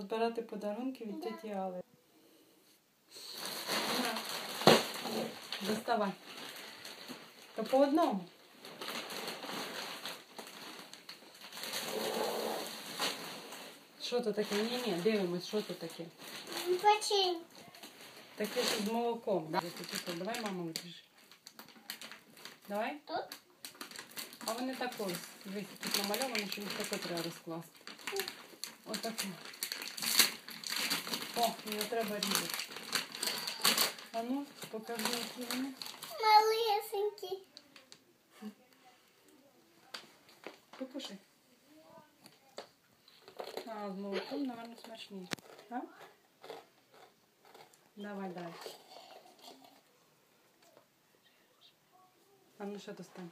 Збирати подарунки від Да. тіті Али. Доставай. То по одному. Що то таке? Ні, ні, дивимось, що то таке. Печень. Таке що з молоком. Да? Давай, мама, витріш. Давай. Тут? А вони так ось. Дивись, тут намальовано, що їх таке треба розкласти. Отаке. О, його треба різати. А ну, покажи, які вони. Малесенький. Покушай. А, з молоком, наверное, смачніше. А? Давай далі. А ну що достань?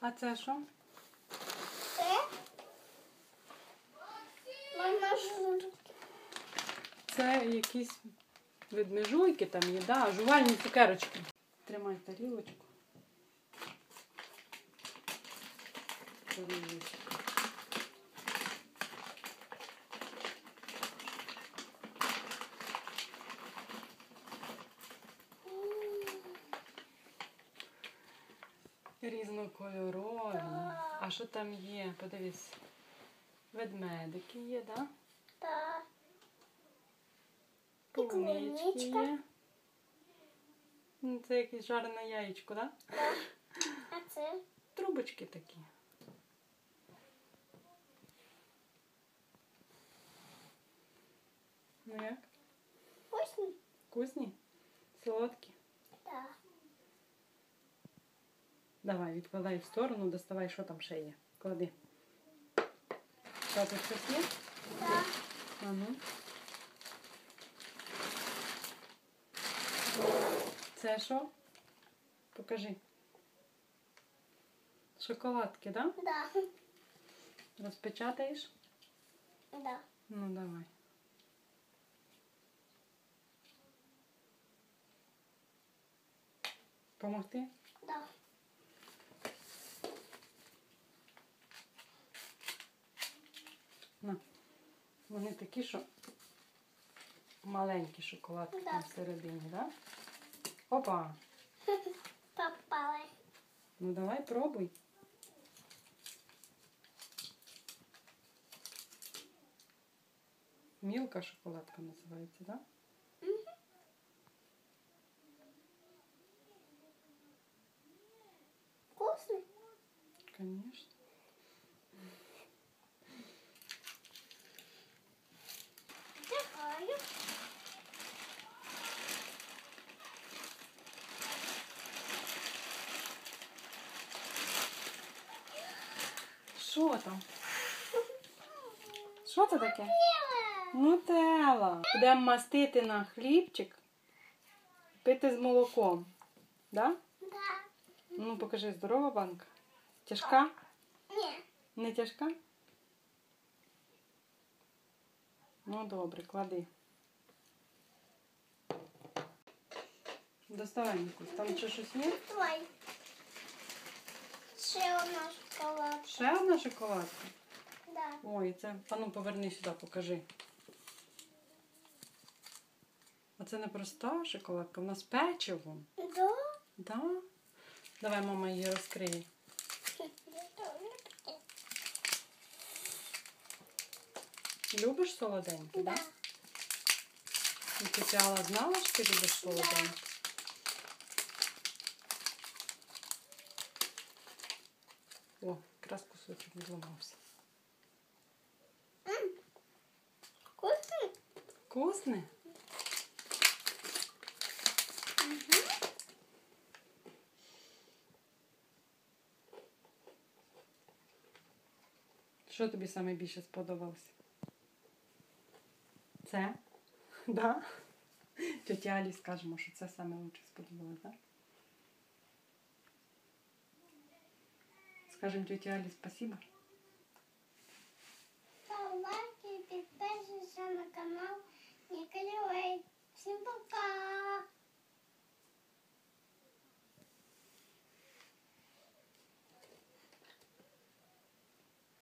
А це що? Це? Мама жур. Це якісь ведмежуйки там є, да, жувальні цукерочки. Тримай тарілочку. Тарілочку. Різнокольорові. А що там є? Подивись. Ведмедики є, так? Да? Та. Полунички. Ну, Це якесь жарене яєчко, так? Да? Та. А це? Трубочки такі. Ну як? Вкусний? Вкусні? Солодкі? Та. Давай, відкладай в сторону, доставай, що там ще є. Клади. Що тут щось є? Та. А ну. Це що? Покажи. Шоколадки, так? Да? Да. Розпечатаєш? Да. Ну, давай. Помогти? Да. На. Вони такі, що маленькі шоколадки Да. там всередині, так? Да? Опа! Попали. Ну давай пробуй. Мілка шоколадка називається, так? Да? Мгм. Вкусний? Конечно. Що там? Що це таке? Нутелла. Будемо мастити на хлібчик, пити з молоком. Да? Да. Ну, покажи, здорова банка. Тяжка? Ні. Не тяжка? Ну, добре, клади. Доставай, Нікусь. Там ще щось є? Давай. Ще одна шоколад. Ще одна шоколадка. Да. Ой, це. А ну поверни сюди, покажи. А це не проста шоколадка, в нас печиво. Да? Да? Давай, мама її розкриє. Любиш солоденьке, Да. да? І ти що ти любиш солоденьке? О, якраз кусочок відламався. М. Вкусний? Вкусне? Що тобі саме більше сподобалося? Це? Да? Тетя Алі скажемо, що це саме лучше сподобалося, так? Скажемо тетя Али спасибо.